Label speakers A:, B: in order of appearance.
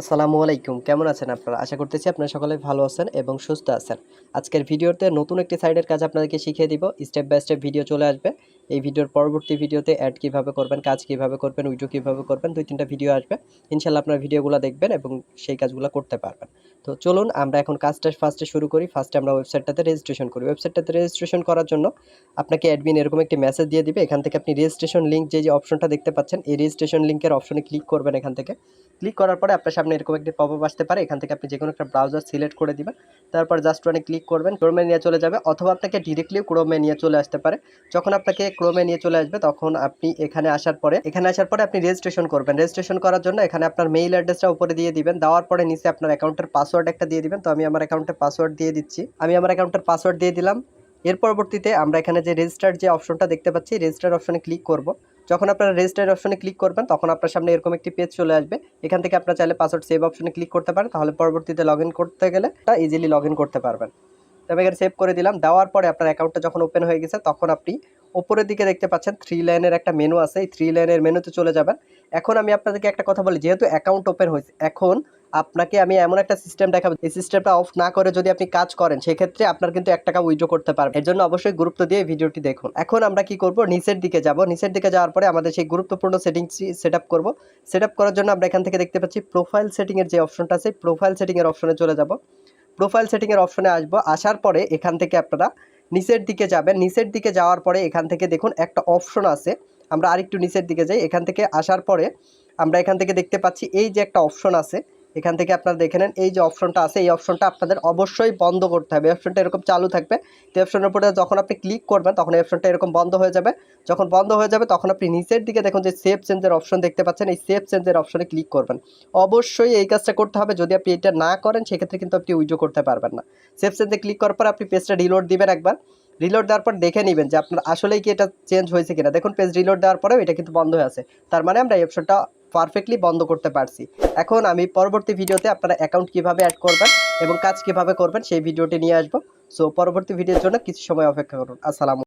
A: আসসালামু আলাইকুম। কেমন আছেন আপনারা? আশা করতেছি আপনারা সকলে ভালো আছেন এবং সুস্থ আছেন। আজকের ভিডিওতে নতুন একটি সাইডের কাজ আপনাদেরকে শিখিয়ে দিব। স্টেপ বাই স্টেপ ভিডিও চলে আসবে। এই ভিডিওর পরবর্তী ভিডিওতে অ্যাড কীভাবে করবেন, কাজ কীভাবে করবেন উইডিও কীভাবে করবেন, দুই তিনটা ভিডিও আসবে। ইনশাল্লাহ আপনারা ভিডিওগুলো দেখবেন এবং সেই কাজগুলো করতে পারবেন। তো চলুন আমরা এখন কাজটা ফার্স্টে শুরু করি। ফার্স্টে আমরা ওয়েবসাইটটাতে রেজিস্ট্রেশন করি। ওয়েবসাইটটাতে রেজিস্ট্রেশন করার জন্য আপনাকে অ্যাডমিন এরকম একটি মেসেজ দিয়ে দিবে। এখান থেকে আপনি রেজিস্ট্রেশন লিঙ্ক যে যে অপশনটা দেখতে পাচ্ছেন, এই রেজিস্ট্রেশন লিঙ্কের অপশনে ক্লিক করবেন এখান থেকে। ক্লিক করার পরে আপনার সামনে এরকম একটি পপ আপ আসতে পারে। এখান থেকে আপনি যে কোনো একটা ব্রাউজার সিলেক্ট করে দিবেন। তারপর জাস্ট ওয়ানে ক্লিক করবেন ক্রোমে নিয়ে চলে যাবে অথবা আপনাকে ডিরেক্টলি ক্রোমে নিয়ে চলে আসতে পারে। যখন আপনাকে ক্রোমে নিয়ে চলে আসবে, তখন আপনি এখানে আসার পরে, এখানে আসার পরে আপনি রেজিস্ট্রেশন করবেন। রেজিস্ট্রেশন করার জন্য এখানে আপনার মেইল অ্যাড্রেসটা উপরে দিয়ে দিবেন। দেওয়ার পরে নিচে আপনার অ্যাকাউন্টের পাসওয়ার্ড একটা দিয়ে দিবেন। তো আমি আমার অ্যাকাউন্টের পাসওয়ার্ড দিয়ে দিচ্ছি। আমি আমার অ্যাকাউন্টের পাসওয়ার্ড দিয়ে দিলাম। এর পরবর্তীতে আমরা এখানে যে রেজিস্টার যে অপশনটা দেখতে পাচ্ছি রেজিস্টার অপশনে ক্লিক করব। যখন আপনারা রেজিস্টার অপশনে ক্লিক করবেন, তখন আপনার সামনে এরকম একটি পেজ চলে আসবে। এখান থেকে আপনার চাইলে পাসওয়ার্ড সেভ অপশনে ক্লিক করতে পারেন, তাহলে পরবর্তীতে লগ করতে গেলে তা ইজিলি লগ করতে পারবেন। তবে এখানে সেভ করে দিলাম। দেওয়ার পরে আপনার অ্যাকাউন্টটা যখন ওপেন হয়ে গেছে, তখন আপনি ওপরের দিকে দেখতে পাচ্ছেন থ্রি লাইনের একটা মেনু আছে। এই থ্রি লাইনের মেনুতে চলে যাবেন। এখন আমি আপনাদেরকে একটা কথা বলি, যেহেতু অ্যাকাউন্ট ওপেন হয়েছে, এখন আপনাকে আমি এমন একটা সিস্টেম দেখাবো, এই সিস্টেমটা অফ না করে যদি আপনি কাজ করেন, সেক্ষেত্রে আপনার কিন্তু এক টাকা উইড্রো করতে পারবেন। এর জন্য অবশ্যই গুরুত্ব দিয়ে ভিডিওটি দেখুন। এখন আমরা কি করব? নিচের দিকে যাব। নিচের দিকে যাওয়ার পরে আমাদের সেই গুরুত্বপূর্ণ সেটিংস সেট আপ করব। সেট আপ করার জন্য আমরা এখান থেকে দেখতে পাচ্ছি প্রোফাইল সেটিংয়ের যে অপশনটা আছে প্রোফাইল সেটিংয়ের অপশনে চলে যাব। প্রোফাইল সেটিংয়ের অপশনে আসব। আসার পরে এখান থেকে আপনারা নিচের দিকে যাবেন। নিচের দিকে যাওয়ার পরে এখান থেকে দেখুন একটা অপশন আছে। আমরা আরেকটু নিচের দিকে যাই। এখান থেকে আসার পরে আমরা এখান থেকে দেখতে পাচ্ছি এই যে একটা অপশন আছে এখান থেকে আপনারা দেখে নেন। এই যে অপশনটা আছে, এই অপশনটা আপনাদের অবশ্যই বন্ধ করতে হবে। অপশনটা এরকম চালু থাকবে। তো অপশনের উপরে যখন আপনি ক্লিক করবেন, তখন এই অপশনটা এরকম বন্ধ হয়ে যাবে। যখন বন্ধ হয়ে যাবে, তখন আপনি নিচের দিকে দেখুন যে সেভ চেঞ্জের অপশন দেখতে পাচ্ছেন। এই সেভ চেঞ্জের অপশনে ক্লিক করবেন। অবশ্যই এই কাজটা করতে হবে। যদি আপনি এটা না করেন, সেক্ষেত্রে কিন্তু আপনি উইড্রো করতে পারবেন না। সেভ চেঞ্জে ক্লিক করার পর আপনি পেজটা রিলোড দিবেন একবার। রিলোড দেওয়ার পর দেখে নেবেন যে আপনার আসলেই কি এটা চেঞ্জ হয়েছে কিনা। দেখুন পেজ রিলোড দেওয়ার পরেও এটা কিন্তু বন্ধ হয়ে আছে। তার মানে আমরা এই অপশনটা পারফেক্টলি বন্ধ করতে পারছি। এখন আমি পরবর্তী ভিডিওতে আপনারা অ্যাকাউন্ট কীভাবে অ্যাড করবেন এবং কাজ কীভাবে করবেন সেই ভিডিওটি নিয়ে আসব। সো পরবর্তী ভিডিওর জন্য কিছু সময় অপেক্ষা করুন। আসসালাম